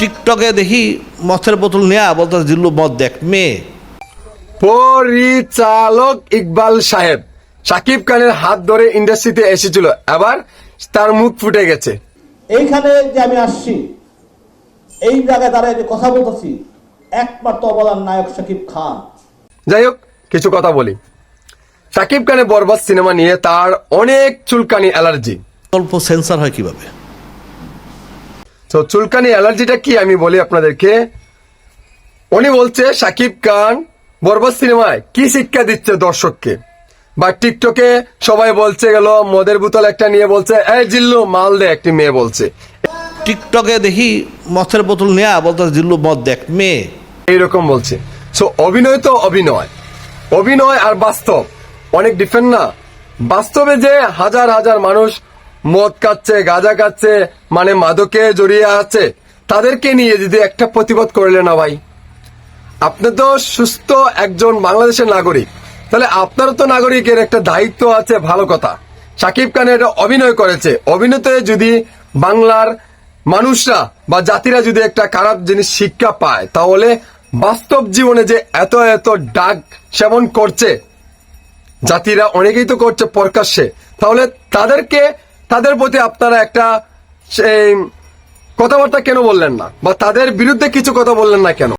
টিকটকে দেখি মথের বোতল নেয়া বলতে জিল্লু মদ দেখ মেয়ে। পরিচালক ইকবাল সাহেব সাকিব খানের হাত ধরে ইন্ডাস্ট্রিতে এসেছিল আবার তার মুখ ফুটে গেছে। এইখানে যে আমি আসছি এই জায়গায় দাঁড়ায় যে কথা বলতেছি একমাত্র অবদান নায়ক শাকিব খান। যাই হোক কিছু কথা বলি। সাকিব খানের বরবাদ সিনেমা নিয়ে তার অনেক চুলকানি অ্যালার্জি। গল্প সেন্সার হয় কীভাবে? তো চুলকানি অ্যালার্জিটা কি আমি বলি আপনাদেরকে? উনি বলছে সাকিব খান বরবাদ সিনেমায় কি শিক্ষা দিচ্ছে দর্শককে? বা টিকটকে সবাই বলছে গেল মদের বোতল একটা নিয়ে বলছে এই জিল্লু মাল দে একটি মেয়ে বলছে। টিকটকে দেখি মথের বোতল নেয়া বলতে জিল্লু মদ দেখ মেয়ে। এইরকম বলছে। সো অভিনয় তো অভিনয়। অভিনয় আর বাস্তব। অনেক ডিফারেন্ট না? বাস্তবে যে হাজার হাজার মানুষ মদ খাচ্ছে, গাঁজা খাচ্ছে মানে মাদকে জড়িয়ে আছে। তাদেরকে নিয়ে যদি একটা প্রতিবাদ করলে না ভাই? আপনি তো সুস্থ একজন বাংলাদেশের নাগরিক। তাহলে আপনারও তো নাগরিকের একটা দায়িত্ব আছে, ভালো কথা। সাকিব খান এটা অভিনয় করেছে। অভিনয়তে যদি বাংলার মানুষরা বা জাতিরা যদি একটা খারাপ জিনিস শিক্ষা পায়, তাহলে বাস্তব জীবনে যে এত এত ডাক সেবন করছে, জাতিরা অনেকেই তো করছে প্রকাশ্যে, তাহলে তাদেরকে তাদের প্রতি আপনারা একটা কথাবার্তা কেন বললেন না? বা তাদের বিরুদ্ধে কিছু কথা বললেন না কেন?